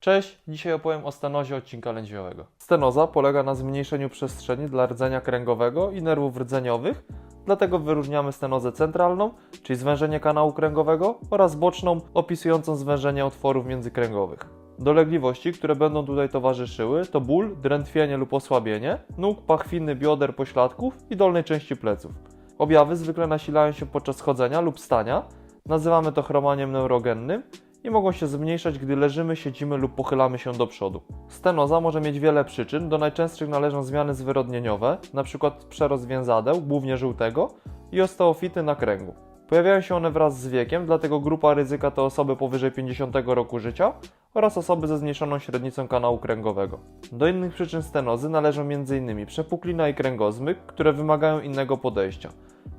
Cześć, dzisiaj opowiem o stenozie odcinka lędźwiowego. Stenoza polega na zmniejszeniu przestrzeni dla rdzenia kręgowego i nerwów rdzeniowych, dlatego wyróżniamy stenozę centralną, czyli zwężenie kanału kręgowego, oraz boczną, opisującą zwężenie otworów międzykręgowych. Dolegliwości, które będą tutaj towarzyszyły, to ból, drętwienie lub osłabienie nóg, pachwiny, bioder, pośladków i dolnej części pleców. Objawy zwykle nasilają się podczas chodzenia lub stania, nazywamy to chromaniem neurogennym i mogą się zmniejszać, gdy leżymy, siedzimy lub pochylamy się do przodu. Stenoza może mieć wiele przyczyn, do najczęstszych należą zmiany zwyrodnieniowe, np. przerost więzadeł, głównie żółtego, i osteofity na kręgu. Pojawiają się one wraz z wiekiem, dlatego grupa ryzyka to osoby powyżej 50 roku życia oraz osoby ze zmniejszoną średnicą kanału kręgowego. Do innych przyczyn stenozy należą m.in. przepuklina i kręgozmyk, które wymagają innego podejścia.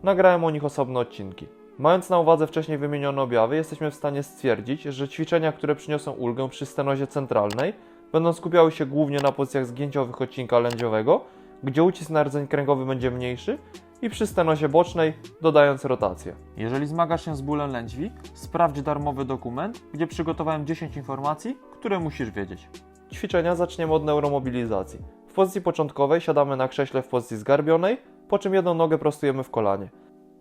Nagrałem o nich osobne odcinki. Mając na uwadze wcześniej wymienione objawy, jesteśmy w stanie stwierdzić, że ćwiczenia, które przyniosą ulgę przy stenozie centralnej, będą skupiały się głównie na pozycjach zgięciowych odcinka lędźwiowego, gdzie ucisk na rdzeń kręgowy będzie mniejszy, i przy stenozie bocznej, dodając rotację. Jeżeli zmagasz się z bólem lędźwi, sprawdź darmowy dokument, gdzie przygotowałem 10 informacji, które musisz wiedzieć. Ćwiczenia zaczniemy od neuromobilizacji. W pozycji początkowej siadamy na krześle w pozycji zgarbionej, po czym jedną nogę prostujemy w kolanie.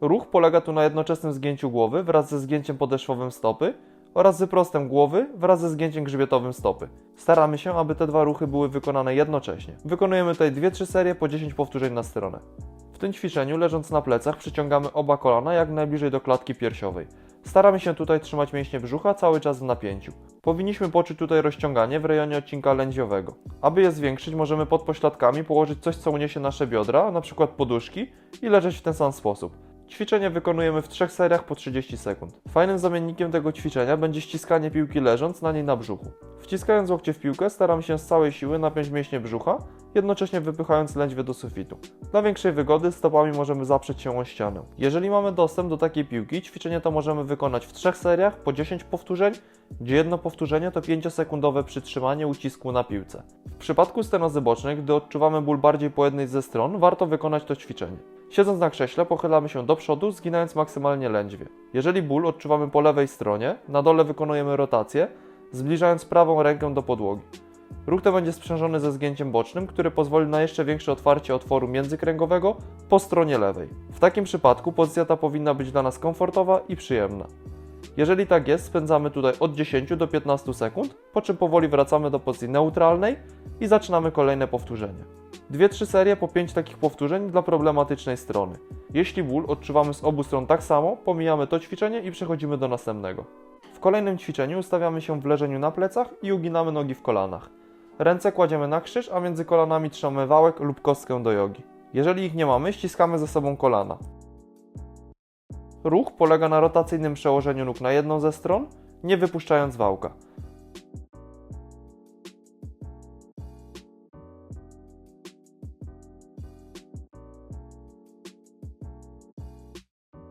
Ruch polega tu na jednoczesnym zgięciu głowy wraz ze zgięciem podeszwowym stopy oraz z wyprostem głowy wraz ze zgięciem grzbietowym stopy. Staramy się, aby te dwa ruchy były wykonane jednocześnie. Wykonujemy tutaj 2-3 serie po 10 powtórzeń na stronę. W tym ćwiczeniu, leżąc na plecach, przyciągamy oba kolana jak najbliżej do klatki piersiowej. Staramy się tutaj trzymać mięśnie brzucha cały czas w napięciu. Powinniśmy poczuć tutaj rozciąganie w rejonie odcinka lędźwiowego. Aby je zwiększyć, możemy pod pośladkami położyć coś, co uniesie nasze biodra, np. poduszki i leżeć w ten sam sposób. Ćwiczenie wykonujemy w trzech seriach po 30 sekund. Fajnym zamiennikiem tego ćwiczenia będzie ściskanie piłki leżąc na niej na brzuchu. Wciskając łokcie w piłkę staramy się z całej siły napiąć mięśnie brzucha, jednocześnie wypychając lędźwie do sufitu. Dla większej wygody stopami możemy zaprzeć się o ścianę. Jeżeli mamy dostęp do takiej piłki, ćwiczenie to możemy wykonać w trzech seriach po 10 powtórzeń, gdzie jedno powtórzenie to 5-sekundowe przytrzymanie ucisku na piłce. W przypadku stenozy bocznej, gdy odczuwamy ból bardziej po jednej ze stron, warto wykonać to ćwiczenie. Siedząc na krześle, pochylamy się do przodu, zginając maksymalnie lędźwie. Jeżeli ból odczuwamy po lewej stronie, na dole wykonujemy rotację, zbliżając prawą rękę do podłogi. Ruch ten będzie sprzężony ze zgięciem bocznym, który pozwoli na jeszcze większe otwarcie otworu międzykręgowego po stronie lewej. W takim przypadku pozycja ta powinna być dla nas komfortowa i przyjemna. Jeżeli tak jest, spędzamy tutaj od 10 do 15 sekund, po czym powoli wracamy do pozycji neutralnej i zaczynamy kolejne powtórzenie. 2-3 serie po 5 takich powtórzeń dla problematycznej strony. Jeśli ból odczuwamy z obu stron tak samo, pomijamy to ćwiczenie i przechodzimy do następnego. W kolejnym ćwiczeniu ustawiamy się w leżeniu na plecach i uginamy nogi w kolanach. Ręce kładziemy na krzyż, a między kolanami trzymamy wałek lub kostkę do jogi. Jeżeli ich nie mamy, ściskamy ze sobą kolana. Ruch polega na rotacyjnym przełożeniu nóg na jedną ze stron, nie wypuszczając wałka.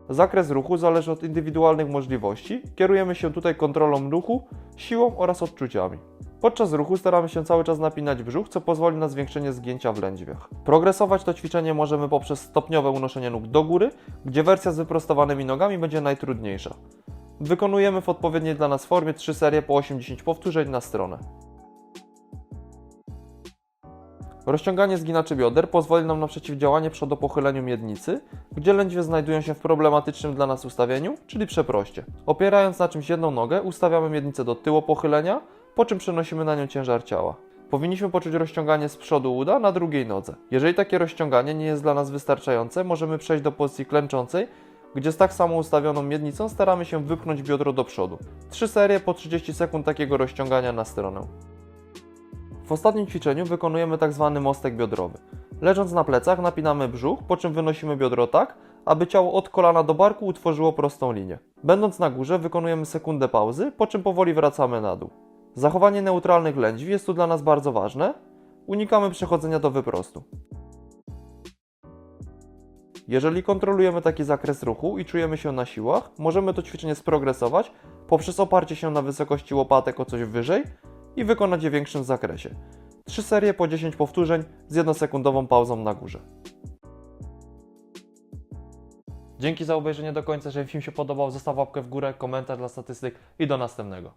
Zakres ruchu zależy od indywidualnych możliwości. Kierujemy się tutaj kontrolą ruchu, siłą oraz odczuciami. Podczas ruchu staramy się cały czas napinać brzuch, co pozwoli na zwiększenie zgięcia w lędźwiach. Progresować to ćwiczenie możemy poprzez stopniowe unoszenie nóg do góry, gdzie wersja z wyprostowanymi nogami będzie najtrudniejsza. Wykonujemy w odpowiedniej dla nas formie 3 serie po 80 powtórzeń na stronę. Rozciąganie zginaczy bioder pozwoli nam na przeciwdziałanie przodopochyleniu miednicy, gdzie lędźwie znajdują się w problematycznym dla nas ustawieniu, czyli przeproście. Opierając na czymś jedną nogę, ustawiamy miednicę do tyłu pochylenia, po czym przenosimy na nią ciężar ciała. Powinniśmy poczuć rozciąganie z przodu uda na drugiej nodze. Jeżeli takie rozciąganie nie jest dla nas wystarczające, możemy przejść do pozycji klęczącej, gdzie z tak samo ustawioną miednicą staramy się wypchnąć biodro do przodu. Trzy serie po 30 sekund takiego rozciągania na stronę. W ostatnim ćwiczeniu wykonujemy tak zwany mostek biodrowy. Leżąc na plecach napinamy brzuch, po czym wynosimy biodro tak, aby ciało od kolana do barku utworzyło prostą linię. Będąc na górze wykonujemy sekundę pauzy, po czym powoli wracamy na dół. Zachowanie neutralnych lędźwi jest tu dla nas bardzo ważne. Unikamy przechodzenia do wyprostu. Jeżeli kontrolujemy taki zakres ruchu i czujemy się na siłach, możemy to ćwiczenie sprogresować poprzez oparcie się na wysokości łopatek o coś wyżej i wykonać je w większym zakresie. 3 serie po 10 powtórzeń z jednosekundową pauzą na górze. Dzięki za obejrzenie do końca. Jeżeli film się podobał, zostaw łapkę w górę, komentarz dla statystyk i do następnego.